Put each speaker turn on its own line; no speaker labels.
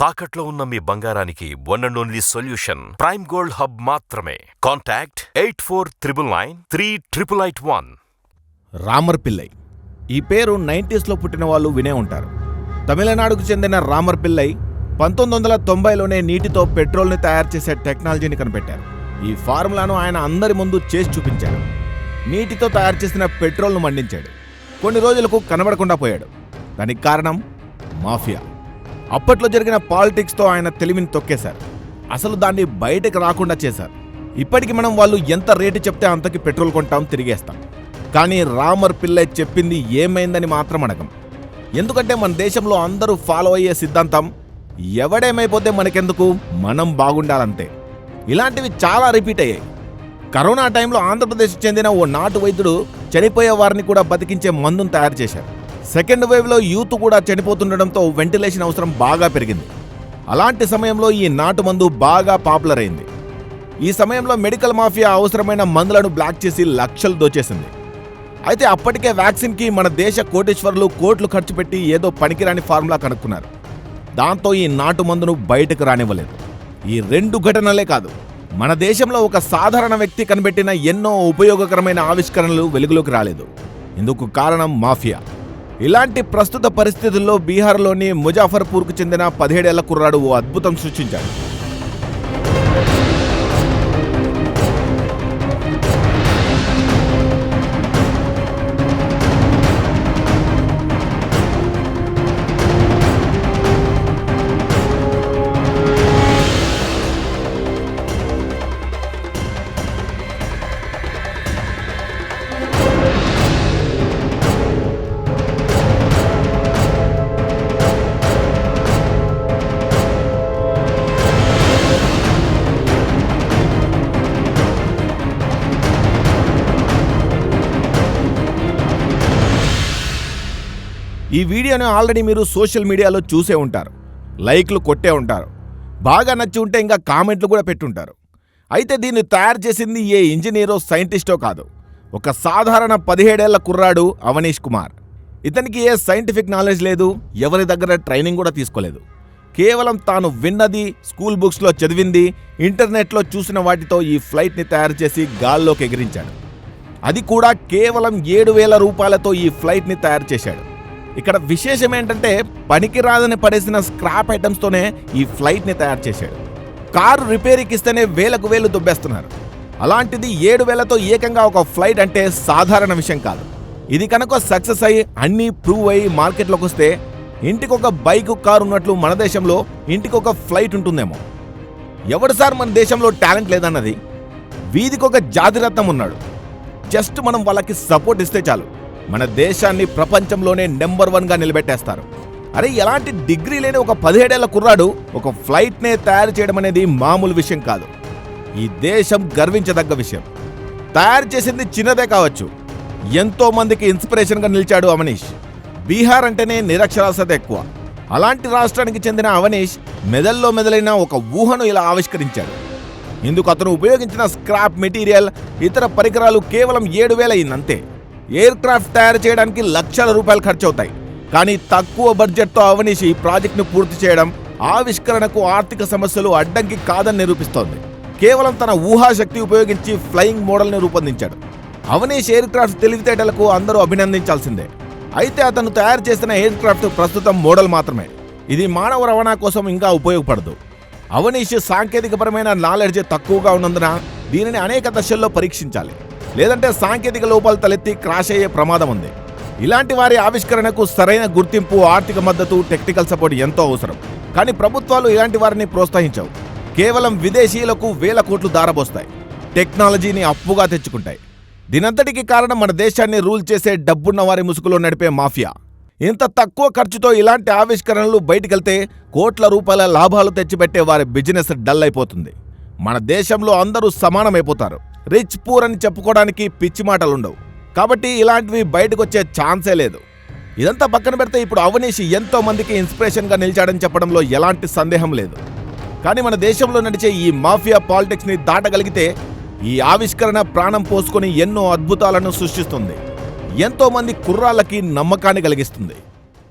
తాకట్లో ఉన్న మీ బంగారానికి one and only solution prime gold hub మాత్రమే. Contact eight four triple nine three triple eight one
Ramar Pillai. ఈ పేరు నైంటీస్లో పుట్టిన వాళ్ళు వినే ఉంటారు. తమిళనాడుకు చెందిన రామర్ పిల్లై పంతొమ్మిది వందల తొంభైలోనే నీటితో పెట్రోల్ని తయారు చేసే టెక్నాలజీని కనిపెట్టారు. ఈ ఫార్ములాను ఆయన అందరి ముందు చేసి చూపించాడు నీటితో తయారు చేసిన పెట్రోల్ను మండించాడు. కొన్ని రోజులకు కనబడకుండా పోయాడు. దానికి కారణం మాఫియా. అప్పట్లో జరిగిన పాలిటిక్స్తో ఆయన తెలివిని తొక్కేశారు. అసలు దాన్ని బయటకు రాకుండా చేశారు. ఇప్పటికి మనం వాళ్ళు ఎంత రేటు చెప్తే అంతకి పెట్రోల్ కొంటాం తిరిగేస్తాం. కానీ రామర్ పిల్లై చెప్పింది ఏమైందని మాత్రం అడగం. ఎందుకంటే మన దేశంలో అందరూ ఫాలో అయ్యే సిద్ధాంతం ఎవడేమైపోతే మనకెందుకు? మనం బాగుండాలంతే. ఇలాంటివి చాలా రిపీట్ అయ్యాయి. కరోనా టైంలో ఆంధ్రప్రదేశ్ చెందిన ఓ నాటు వైద్యుడు చనిపోయే వారిని కూడా బతికించే మందును తయారు చేశారు. సెకండ్ వేవ్లో యూత్ కూడా చనిపోతుండడంతో వెంటిలేషన్ అవసరం బాగా పెరిగింది. అలాంటి సమయంలో ఈ నాటు మందు బాగా పాపులర్ అయింది. ఈ సమయంలో మెడికల్ మాఫియా అవసరమైన మందులను బ్లాక్ చేసి లక్షలు దోచేసింది. అయితే అప్పటికే వ్యాక్సిన్కి మన దేశ కోటేశ్వర్లు కోట్లు ఖర్చు పెట్టి ఏదో పనికిరాని ఫార్ములా కనుక్కున్నారు. దాంతో ఈ నాటు మందును బయటకు రానివ్వలేదు. ఈ రెండు ఘటనలే కాదు మన దేశంలో ఒక సాధారణ వ్యక్తి కనిపెట్టిన ఎన్నో ఉపయోగకరమైన ఆవిష్కరణలు వెలుగులోకి రాలేదు. ఇందుకు కారణం మాఫియా. ఇలాంటి ప్రస్తుత పరిస్థితుల్లో బీహార్లోని ముజాఫర్పూర్కు చెందిన పదిహేడేళ్ళ కుర్రాడు ఓ అద్భుతం సృష్టించాడు. ఈ వీడియోని ఆల్రెడీ మీరు సోషల్ మీడియాలో చూసే ఉంటారు. లైక్లు కొట్టే ఉంటారు. బాగా నచ్చి ఉంటే ఇంకా కామెంట్లు కూడా పెట్టుంటారు. అయితే దీన్ని తయారు చేసింది ఏ ఇంజనీరో సైంటిస్టో కాదు. ఒక సాధారణ పదిహేడేళ్ళ కుర్రాడు అవనీష్ కుమార్. ఇతనికి ఏ సైంటిఫిక్ నాలెడ్జ్ లేదు ఎవరి దగ్గర ట్రైనింగ్ కూడా తీసుకోలేదు. కేవలం తాను విన్నది స్కూల్ బుక్స్లో చదివింది ఇంటర్నెట్లో చూసిన వాటితో ఈ ఫ్లైట్ని తయారు చేసి గాల్లోకి ఎగిరించాడు. అది కూడా కేవలం ఏడు వేల రూపాయలతో ఈ ఫ్లైట్ని తయారు చేశాడు. ఇక్కడ విశేషం ఏంటంటే పనికిరాదని పడేసిన స్క్రాప్ ఐటమ్స్తోనే ఈ ఫ్లైట్ని తయారు చేశాడు. కారు రిపేరీకి ఇస్తేనే వేలకు వేలు దుబ్బేస్తున్నారు. అలాంటిది ఏడు వేలతో ఏకంగా ఒక ఫ్లైట్ అంటే సాధారణ విషయం కాదు. ఇది కనుక సక్సెస్ అయ్యి అన్నీ ప్రూవ్ అయ్యి మార్కెట్లోకి వస్తే ఇంటికొక బైక్ కారు ఉన్నట్లు మన దేశంలో ఇంటికొక ఫ్లైట్ ఉంటుందేమో. ఎవడు సార్ మన దేశంలో టాలెంట్ లేదన్నది? వీధికొక జాతిరత్నం ఉన్నాడు. జస్ట్ మనం వాళ్ళకి సపోర్ట్ ఇస్తే చాలు. మన దేశాన్ని ప్రపంచంలోనే నెంబర్ వన్గా నిలబెట్టేస్తారు. అరే ఎలాంటి డిగ్రీ లేని ఒక పదిహేడేళ్ళ కుర్రాడు ఒక ఫ్లైట్నే తయారు చేయడం అనేది మామూలు విషయం కాదు. ఈ దేశం గర్వించదగ్గ విషయం. తయారు చేసింది చిన్నదే కావచ్చు. ఎంతో మందికి ఇన్స్పిరేషన్గా నిలిచాడు అవనీష్. బీహార్ అంటేనే నిరక్షరాస్యత ఎక్కువ. అలాంటి రాష్ట్రానికి చెందిన అవనీష్ మెదల్లో మెదలైన ఒక ఊహను ఇలా ఆవిష్కరించాడు. ఇందుకు అతను ఉపయోగించిన స్క్రాప్ మెటీరియల్ ఇతర పరికరాలు కేవలం ఏడు వేల అయిందంతే ఎయిర్ క్రాఫ్ట్ తయారు చేయడానికి లక్షల రూపాయలు ఖర్చవుతాయి. కానీ తక్కువ బడ్జెట్తో అవనీషి ప్రాజెక్టును పూర్తి చేయడం ఆవిష్కరణకు ఆర్థిక సమస్యలు అడ్డంకి కాదని నిరూపిస్తోంది. కేవలం తన ఊహాశక్తి ఉపయోగించి ఫ్లయింగ్ మోడల్ని రూపొందించాడు. అవనీష్ ఎయిర్ క్రాఫ్ట్ తెలివితేటలకు అందరూ అభినందించాల్సిందే. అయితే అతను తయారు చేసిన ఎయిర్ క్రాఫ్ట్ ప్రస్తుతం మోడల్ మాత్రమే. ఇది మానవ రవాణా కోసం ఇంకా ఉపయోగపడదు. అవనీష్ సాంకేతికపరమైన నాలెడ్జ్ తక్కువగా ఉన్నందున దీనిని అనేక దశల్లో పరీక్షించాలి. లేదంటే సాంకేతిక లోపాలు తలెత్తి క్రాష్ అయ్యే ప్రమాదం ఉంది. ఇలాంటి వారి ఆవిష్కరణకు సరైన గుర్తింపు ఆర్థిక మద్దతు టెక్నికల్ సపోర్ట్ ఎంతో అవసరం. కానీ ప్రభుత్వాలు ఇలాంటి వారిని ప్రోత్సహించవు. కేవలం విదేశీయులకు వేల కోట్లు దారబోస్తాయి. టెక్నాలజీని అప్పుగా తెచ్చుకుంటాయి. దీనంతటికి కారణం మన దేశాన్ని రూల్ చేసే డబ్బున్న వారి ముసుగులో నడిపే మాఫియా. ఇంత తక్కువ ఖర్చుతో ఇలాంటి ఆవిష్కరణలు బయటికెళ్తే కోట్ల రూపాయల లాభాలు తెచ్చిపెట్టే వారి బిజినెస్ డల్ అయిపోతుంది. మన దేశంలో అందరూ సమానమైపోతారు. రిచ్ పూర్ అని చెప్పుకోవడానికి పిచ్చి మాటలుండవు. కాబట్టి ఇలాంటివి బయటకు వచ్చే ఛాన్సే లేదు. ఇదంతా పక్కన పెడితే ఇప్పుడు అవనీష్ ఎంతో మందికి ఇన్స్పిరేషన్గా నిలిచాడని చెప్పడంలో ఎలాంటి సందేహం లేదు. కానీ మన దేశంలో నడిచే ఈ మాఫియా పాలిటిక్స్ని దాటగలిగితే ఈ ఆవిష్కరణ ప్రాణం పోసుకొని ఎన్నో అద్భుతాలను సృష్టిస్తుంది. ఎంతోమంది కుర్రాళ్ళకి నమ్మకాన్ని కలిగిస్తుంది.